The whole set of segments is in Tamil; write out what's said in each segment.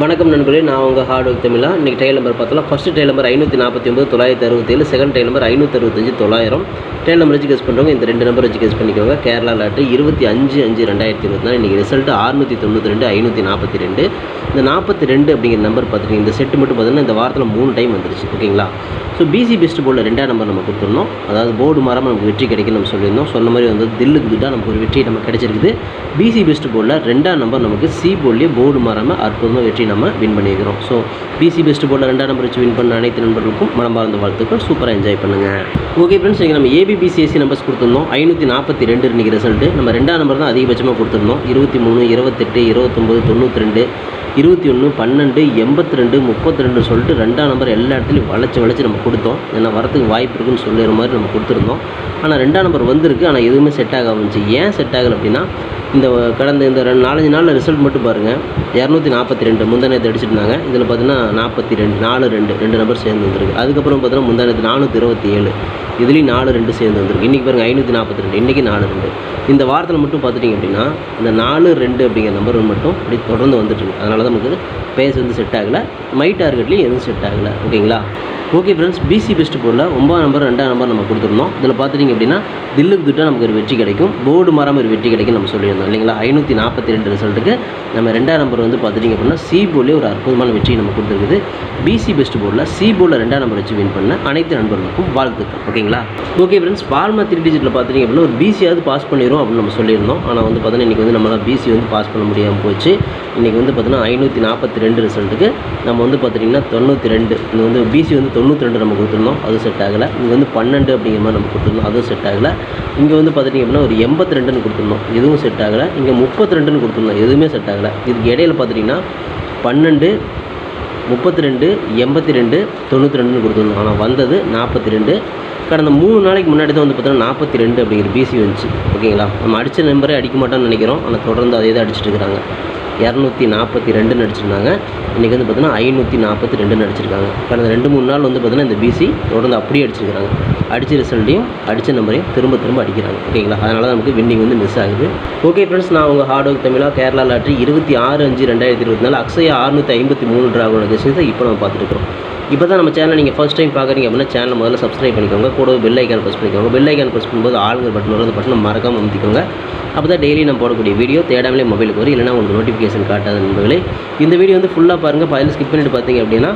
வணக்கம் நண்பர்களே நான் உங்கள் ஹார்ட் ஒர்க் தமிழா. இன்றைக்கி டைல் நம்பர் பார்த்தோம்னா ஃபஸ்ட்டு டைல் நம்பர் ஐநூற்றி நாற்பத்தி ஒம்பது தொள்ளாயிரத்தி அறுபத்தேழு. செகண்ட் டைல் நம்பர் ஐநூற்றி அறுபத்தஞ்சு தொள்ளாயிரம். டைல் நம்பர் வச்சு பண்ணுறவங்க இந்த ரெண்டு நம்பர் வச்சு கெஸ் பண்ணிக்கோங்க. கேரளா லாட்டு இருபத்தி அஞ்சு அஞ்சு ரெண்டாயிரத்தி இருபத்தி நாலு. இன்றைக்கி ரிசல்ட் அறுநூற்றி தொண்ணூற்றி ரெண்டு ஐநூற்றி நாற்பத்தி ரெண்டு. இந்த நாற்பத்தி ரெண்டு அப்படிங்கிற நம்பர் பார்த்துட்டு இந்த செட்டு மட்டும் பார்த்தீங்கன்னா இந்த வாரத்தில் மூணு டைம் வந்துருச்சு. ஓகேங்களா? ஸோ பிசி பெஸ்ட் போர்டில் ரெண்டாம் நம்பர் நம்ம கொடுத்துருந்தோம் அதாவது போர்டு மாறாமல் நமக்கு வெற்றி கிடைக்கும் நம்ம சொல்லியிருந்தோம். சொன்ன மாதிரி வந்து தில்லுக்கு திட்டாக நமக்கு ஒரு வெற்றி நம்ம கிடைச்சிருக்குது. பிசி பெஸ்ட் போர்டில் ரெண்டாம் நம்பர் நமக்கு சி போர்ட்லேயே போர்டு மாறாமல் அற்புதமாக வெற்றி நம்ம வின் பண்ணியிருக்கிறோம். ஸோ பிசி பெஸ்ட் போர்டில் ரெண்டாம் நம்பர் வச்சு வின் பண்ண அனைத்து நண்பர்களுக்கும் மனமார்ந்த வாழ்த்துக்கள். சூப்பராக என்ஜாய் பண்ணுங்கள் ஓகே ஃப்ரெண்ட்ஸ் இங்கே நம்ம ஏபிபிசிஎஸ்சி நம்பர்ஸ் கொடுத்துருந்தோம். ஐநூற்றி நாற்பத்தி ரெண்டு இன்றைக்கி ரிசல்ட்டு நம்ம ரெண்டாம் நம்பர் தான் அதிகபட்சமாக கொடுத்துருந்தோம். இருபத்தி மூணு இருபத்தெட்டு இருபத்தொம்போது தொண்ணூற்றி ரெண்டு இருபத்தி ஒன்று பன்னெண்டு எண்பத்தி ரெண்டு முப்பத்தி ரெண்டு சொல்லிட்டு ரெண்டாம் நம்பர் எல்லா இடத்துலையும் வளைச்சி வளைச்சி நம்ம கொடுத்தோம். ஏன்னா வரத்துக்கு வாய்ப்பு இருக்குன்னு சொல்லிடுற மாதிரி நம்ம கொடுத்துருந்தோம். ஆனால் ரெண்டாம் நம்பர் வந்திருக்கு. ஆனால் எதுவுமே செட் ஆக இருந்துச்சு. ஏன் செட் ஆகலை அப்படின்னா இந்த கடந்த இந்த ரெண்டு நாலஞ்சு நாளில் ரிசல்ட் மட்டும் பாருங்கள் இரநூத்தி நாற்பத்தி ரெண்டு முந்தானத்தை அடிச்சிருந்தாங்க. இதில் பார்த்தீங்கன்னா நாற்பத்தி ரெண்டு நாலு ரெண்டு ரெண்டு நம்பர் சேர்ந்து வந்திருக்கு. அதுக்கப்புறம் பார்த்தீங்கன்னா முந்தானத்து நானூற்றி இருபத்தி ஏழு. இதுலேயும் நாலு ரெண்டு சேர்ந்து வந்திருக்கு. இன்றைக்கி பாருங்கள் ஐநூற்றி நாற்பத்தி ரெண்டு. இன்றைக்கி நாலு ரெண்டு. இந்த வாரத்தில் மட்டும் பார்த்துட்டிங்க அப்படின்னா இந்த நாலு ரெண்டு அப்படிங்கிற நம்பர் மட்டும் அப்படி தொடர்ந்து வந்துட்டுருக்கு அதனால தான் நமக்கு பேஸ் வந்து செட் ஆகலை. மை டார்கெட்லேயும் எதுவும் செட் ஆகலை. ஓகேங்களா ஓகே ஃப்ரெண்ட்ஸ் பிசி பெஸ்ட் போர்டில் ஒன்பதாம் நம்பர் ரெண்டாம் நம்பர் நம்ம கொடுத்துருந்தோம் இதில் பார்த்துட்டிங்க அப்படின்னா தில்லுக்கு திட்டம் நமக்கு ஒரு வெற்றி கிடைக்கும். போர்டு மாறாமல் ஒரு வெற்றி கிடைக்கும் நம்ம சொல்லியிருந்தோம். இல்லைங்களா? ஐநூற்றி நாற்பத்தி ரெண்டு ரிசல்ட்டுக்கு நம்ம ரெண்டாம் நம்பர் வந்து பார்த்துட்டிங்க அப்படின்னா சி போலே ஒரு அற்புதமான வெற்றி நம்ம கொடுத்துருக்குது. பிசி பெஸ்ட் போர்டில் சி போர்டில் ரெண்டாம் நம்பர் வச்சு வின் பண்ண அனைத்து நண்பர்களுக்கும் வாழ்த்துக்கள். ஓகேங்களா? ஓகே ஃப்ரெண்ட்ஸ் ஃபார்மா த்ரீ டிஜிட்டில் பார்த்துட்டிங்க அப்படின்னா ஒரு பிசியாவது பாஸ் பண்ணிடும் அப்படின்னு நம்ம சொல்லியிருந்தோம். ஆனால் வந்து பார்த்தீங்கன்னா இன்றைக்கி வந்து நம்மளால் பிசி வந்து பாஸ் பண்ண முடியாமல் போச்சு. இன்றைக்கி வந்து பார்த்தீங்கன்னா ஐநூற்றி நாற்பத்தி ரெண்டு ரிசல்ட்டுக்கு நம்ம வந்து பார்த்துட்டிங்கன்னா தொண்ணூற்றி ரெண்டு இது வந்து பிசி வந்து தொண்ணூற்றி ரெண்டு நம்ம கொடுத்துருந்தோம். அது செட் ஆகலை. இங்கே வந்து பன்னெண்டு அப்படிங்கிற மாதிரி நம்ம கொடுத்துருந்தோம். அதுவும் செட் ஆகலை. இங்கே வந்து பார்த்துட்டிங்க அப்படின்னா ஒரு எண்பத்தி ரெண்டுன்னு கொடுத்துருந்தோம். இதுவும் செட் ஆகலை. இங்கே முப்பத்தி ரெண்டுன்னு கொடுத்துருந்தோம் எதுவுமே செட் ஆகலை. இதுக்கு இடையில பார்த்துட்டிங்கன்னா பன்னெண்டு முப்பத்தி ரெண்டு எண்பத்தி ரெண்டு தொண்ணூற்றி ரெண்டுன்னு கொடுத்துருந்தோம் ஆனால் வந்தது நாற்பத்தி ரெண்டு கடந்த மூணு நாளைக்கு முன்னாடி தான் வந்து பார்த்தோன்னா நாற்பத்தி ரெண்டு அப்படிங்கிற பிசி வந்துச்சு. ஓகேங்களா? நம்ம அடித்த நம்பரே அடிக்க மாட்டோம்னு நினைக்கிறோம். ஆனால் தொடர்ந்து அதே தான் அடிச்சிட்டு இருக்கிறாங்க. இரநூத்தி நாற்பத்தி ரெண்டு நடிச்சிருந்தாங்க. இன்றைக்கி வந்து பார்த்தீங்கன்னா ஐநூற்றி நாற்பத்தி ரெண்டு நடிச்சிருக்காங்க. கடந்த ரெண்டு மூணு நாள் வந்து பார்த்தீங்கன்னா இந்த பிசி தொடர்ந்து அப்படியே அடிச்சிருக்கிறாங்க. அடித்த ரிசல்ட்டையும் அடித்த நம்பரையும் திரும்ப திரும்ப அடிக்கிறாங்க. ஓகேங்களா? அதனால தான் நமக்கு வின்னிங் வந்து மிஸ் ஆகுது. ஓகே ஃப்ரெண்ட்ஸ் நான் உங்கள் ஹார்ட் ஒர்க் தமிழாக கேரளா லாட்ரி இருபத்தி ஆறு அஞ்சு ரெண்டாயிரத்தி இருபத்தி நாலு அக்ஷயா அறுநூற்றி ஐம்பத்தி மூணு ட்ராகோட விஷயத்தை இப்போ நம்ம பார்த்துருக்கோம் இப்போ தான் நம்ம சேனல் நீங்கள் ஃபஸ்ட் டைம் பார்க்குறீங்க அப்படின்னா சேனலை முதல்ல சப்ஸ்கிரைப் பண்ணிக்கோங்க. கூட பெல் ஐக்கான் ப்ரெஸ் பண்ணிக்கோங்க. பெல் ஐக்கான் ப்ரெஸ் பண்ணும்போது ஆளுங்க பட்டன் வரது பட்டன் மறக்காமல் அமுத்திக்கோங்க. அப்போ தான் டெய்லி நம்ம போடக்கூடிய வீடியோ தேடாமலே மொபைலுக்கு வரும். இல்லைனா உங்களுக்கு நோட்டிஃபிகேஷன் காட்டாது நண்பர்களே இந்த வீடியோ வந்து ஃபுல்லாக பாருங்கள் பதில் ஸ்கிப் பண்ணிட்டு பார்த்தீங்க அப்படின்னா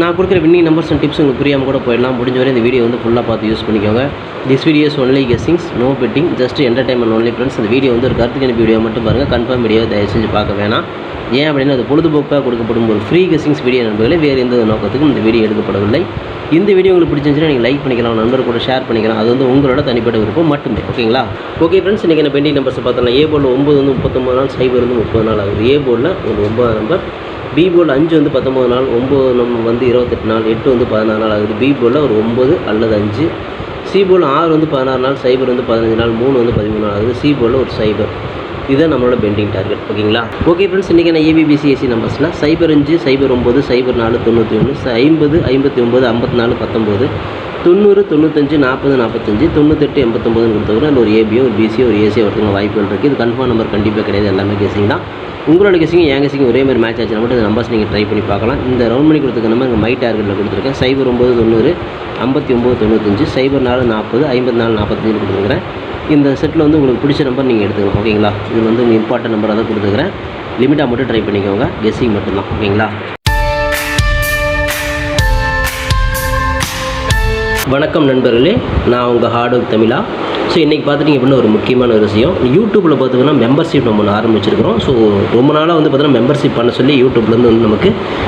நான் கொடுக்குற வின்னிங் நம்பர்ஸ் அண்ட் டிப்ஸ் உங்களுக்கு புரியாமல் கூட போயிடலாம். முடிஞ்ச வரை இந்த வீடியோ வந்து ஃபுல்லாக பார்த்து யூஸ் பண்ணிக்கோங்க. This videos only guessings no betting just entertainment only friends இந்த வீடியோ வந்து ஒரு கருத்துக்கான வீடியோ மட்டும் பாருங்கள் கன்ஃபார்ம் வீடியோ தயவு செஞ்சு பார்க்க வேணாம். ஏன் அப்படின்னா அது பொழுதுபோக்காக கொடுக்கப்படும் ஒரு ஃப்ரீ கெஸ்ஸிங்ஸ் வீடியோ நண்பர்களே வேறு எந்த நோக்கத்துக்கும் இந்த வீடியோ எடுக்கப்படவில்லை. இந்த வீடியோ உங்களுக்கு பிடிச்சிருந்துச்சுன்னா நீங்கள் லைக் பண்ணிக்கலாம் நண்பர் கூட ஷேர் பண்ணிக்கலாம். அது வந்து உங்களோட தனிப்பட்ட விருப்பம் மட்டுமே ஓகேங்களா ஓகே ஃப்ரெண்ட்ஸ் இன்றைக்கி நான் பெண்டிங் நம்பர்ஸ் பார்த்தோம்னா ஏ போர்டில் ஒம்பது வந்து முப்பத்தொம்பது நாள் சைபர் வந்து முப்பது நாள் ஆகுது. ஏ போர்டில் ஒரு ஒம்பது நம்பர் பி போர்டில் அஞ்சு வந்து பத்தொம்பது நாள் ஒம்பது நம்ம வந்து இருபத்தெட்டு நாள் எட்டு வந்து பதினாறு நாள் ஆகுது. பி போர்டில் ஒரு ஒம்பது அல்லது அஞ்சு. சி போல் ஆறு வந்து பதினாறு நாள் சைபர் வந்து பதினஞ்சு நாள் மூணு வந்து பதிமூணு நாள் ஆகுது. சி போர்டில் ஒரு சைபர் இதுதான் நம்மளோட பெண்டிங் டார்கெட் ஓகேங்களா? ஓகே ஃப்ரெண்ட்ஸ் இன்றைக்கி நான் ஏபிபிசிஎஸ்சி நம்பர்ஸில் சைபர் அஞ்சு சைபர் ஒம்பது சைபர் நாலு தொண்ணூற்றி ஒன்று ஐம்பது ஐம்பத்தி ஒம்பது ஐம்பத்தி நாலு பத்தொம்போது தொண்ணூறு தொண்ணூத்தஞ்சு நாற்பது நாற்பத்தஞ்சு தொண்ணூத்தெட்டு எண்பத்தொம்பதுன்னு கொடுத்தவங்க இல்லை ஒரு ஏபியோ ஒரு பிசியோ ஒரு ஏசியோ வரதுக்கு வாய்ப்புகள் இருக்குது இது கன்ஃபார்ம் நம்பர் கண்டிப்பாக கிடையாது. எல்லாமே கேசிங் தான். உங்களோட கெஸிங் என் கெஸிங் ஒரே மாதிரி மேட்ச் ஆச்சுன்னா மட்டும் இந்த நம்பர்ஸ் நீங்கள் ட்ரை பண்ணி பார்க்கலாம். இந்த ரவுண்ட் பண்ணி கொடுத்துருக்க நம்ம இங்கே மை டார்கெட்டில் கொடுத்துருக்கேன். சைபர் ஒம்பது தொண்ணூறு ஐம்பத்தி ஒம்பது தொண்ணூத்தஞ்சு சைபர் நாலு நாற்பது ஐம்பத்தி நாலு நாற்பத்தஞ்சு கொடுத்துருக்குறேன். இந்த செட்டில் வந்து உங்களுக்கு பிடிச்ச நம்பர் நீங்கள் எடுத்துக்கலாம். ஓகேங்களா இது வந்து உங்கள் இம்பார்ட்டன்ட் நம்பராக தான் கொடுத்துருக்குறேன். லிமிட்டாக மட்டும் ட்ரை பண்ணிக்கோங்க. கெஸ்ஸிங் மட்டும்தான். ஓகேங்களா வணக்கம் நண்பர்களே நான் உங்கள் ஹார்ட் ஒர்க் தமிழா. ஸோ இன்றைக்கி பார்த்துட்டிங்க அப்படின்னா ஒரு முக்கியமான ஒரு விஷயம். யூடியூப்பில் பார்த்தீங்கன்னா மெம்பர்ஷிப் நம்ம ஒன்று ஆரம்பிச்சிருக்கிறோம். ஸோ ரொம்ப நாளாக வந்து பார்த்தீங்கன்னா மெம்பர்ஷிப் பண்ண சொல்லி யூடியூப்லேருந்து வந்து நமக்கு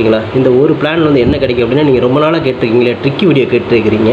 ஓகேங்களா இந்த ஒரு பிளான் வந்து என்ன கிடைக்கும் அப்படின்னா நீங்கள் ரொம்ப நாளாக கேட்டிருக்கீங்களே ட்ரிக்கி வீடியோ கேட்டிருக்கிறீங்க.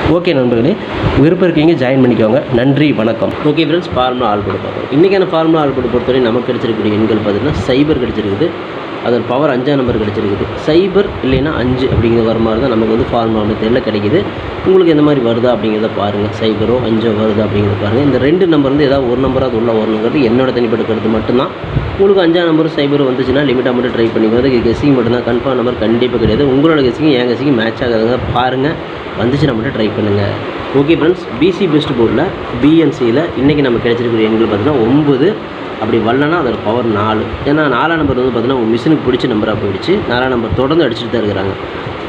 ஓகே நண்பர்களே விருப்பம் இருக்கீங்க ஜாயின் பண்ணிக்கோங்க. நன்றி வணக்கம். ஓகே ஃப்ரெண்ட்ஸ் ஃபார்முலா ஆள் கூட பார்க்குறோம் இன்றைக்கான ஃபார்முலா ஆள் கூட பொறுத்தவரை நமக்கு கிடைச்சிருக்கக்கூடிய எண்கள் பார்த்தீங்கன்னா சைபர் கிடைச்சிருக்குது. அதன் பவர் அஞ்சாம் நம்பர் கிடச்சிருக்குது. சைபர் இல்லைன்னா அஞ்சு அப்படிங்கிற வர மாதிரி தான் நமக்கு வந்து ஃபார்முலா மெத்தடில் கிடைக்குது. உங்களுக்கு எந்த மாதிரி வருதா அப்படிங்கிறத பாருங்கள் சைபரோ அஞ்சோ வருதா அப்படிங்கிறத பாருங்கள் இந்த ரெண்டு நம்பர் வந்து ஏதாவது ஒரு நம்பராக உள்ள வரணுங்கிறது என்னோட தனிப்பட்ட கருத்து மட்டும்தான். உங்களுக்கு அஞ்சாம் நம்பர் சைபர் வந்துச்சுன்னா லிமிட்டாக மட்டும் ட்ரை பண்ணிக்கிறது கெஸிங் மட்டும்தான். கன்ஃபார்ம் நம்பர் கண்டிப்பாக கிடையாது. உங்களோட கெஸிங் என் கெஸிங் மேட்ச் ஆகாதுங்க. பாருங்கள் வந்துச்சுன்னா மட்டும் ட்ரை பண்ணுங்கள் ஓகே ஃப்ரெண்ட்ஸ் பிசி பெஸ்ட் போர்டில் பிஎன்சியில் இன்றைக்கி நம்ம கிடைச்சிருக்கிற எண்கள் பார்த்தீங்கன்னா ஒம்பது அப்படி வரலன்னா அதோட பவர் நாலு. ஏன்னா நாலாம் நம்பர் வந்து பார்த்தீங்கன்னா உங்கள் மிஷினுக்கு பிடிச்ச நம்பராக போயிடுச்சு. நாலாம் நம்பர் தொடர்ந்து அடிச்சுட்டு தான் இருக்கிறாங்க.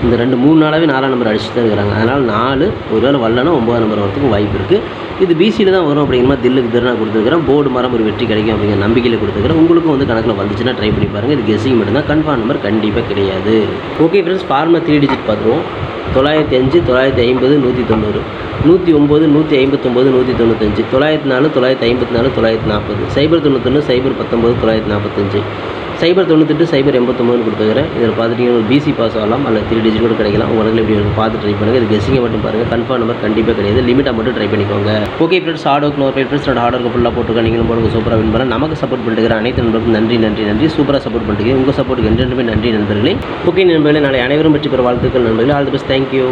இந்த ரெண்டு மூணு நாளாகவே நாலாம் நம்பர் அடிச்சுட்டு தான் இருக்கிறாங்க. அதனால் நாலு ஒருவேளை வரலன்னா ஒம்பதாம் நம்பர் வரத்துக்கும் வாய்ப்பு இருக்குது இது பிசியில் தான் வரும் அப்படிங்கிற மாதிரி தில்லுக்கு திறனாக கொடுத்துருக்கிறேன். போர்டு மரம் ஒரு வெற்றி கிடைக்கும் அப்படிங்கிற நம்பிக்கையில் கொடுத்துருக்கிறேன். உங்களுக்கும் வந்து கணக்கில் வந்துச்சுன்னா ட்ரை பண்ணி பாருங்கள் இது கெஸிங் மட்டும்தான். கன்ஃபார்ம் நம்பர் கண்டிப்பாக கிடையாது. Okay friends former three digit பார்த்துருவோம். தொள்ளாயிரத்தி அஞ்சு தொள்ளாயிரத்தி ஐம்பது நூற்றி தொண்ணூறு. நூற்றி ஒம்பது நூற்றி ஐம்பத்தொம்போது நூற்றி தொண்ணூத்தஞ்சு. தொள்ளாயிரத்தி நாலு தொள்ளாயிரத்தி ஐம்பத்தி நாலு தொள்ளாயிரத்தி நாற்பது. சைபர் தொண்ணூத்தொன்று சைபர் பத்தொம்பது தொள்ளாயிரத்தி நாற்பத்தஞ்சு. சைபர் தொண்ணூத்தெட்டு சைபர் எண்பத்தொம்பதுன்னு கொடுத்துக்கிறேன் இதில் பார்த்துட்டீங்கன்னா ஒரு பிசி பாஸ் ஆகலாம். அல்லது த்ரீ டிஜிட் கூட கிடைக்கலாம். உங்களுக்கு எப்படி இருக்கும் பார்த்து ட்ரை பண்ணுங்கள் இது கெஸிங்கை மட்டும் பாருங்கள் கன்ஃபார்ம் நம்பர் கண்டிப்பாக கிடையாது. லிமிட்டாக மட்டும் ட்ரை பண்ணிக்கோங்க. Okay friends hard work நோர் friends hard work ஃபுல்லாக போட்டுருக்கேன். நீங்களும் போடுங்க. சூப்பராக வின் பண்ண நமக்கு சப்போர்ட் பண்ணிட்டு அனைத்து நண்பர்களுக்கும் நன்றி நன்றி நன்றி. சூப்பராக சப்போர்ட் பண்ணிட்டு உங்கள் சப்போர்ட்டுக்கு என்றென்றுமே நன்றி நண்பர்களே. ஓகே நண்பர்களே. நாளை அனைவரும் பற்றி பெற வாழ்த்துக்கள் நண்பர்களே. All the best thank you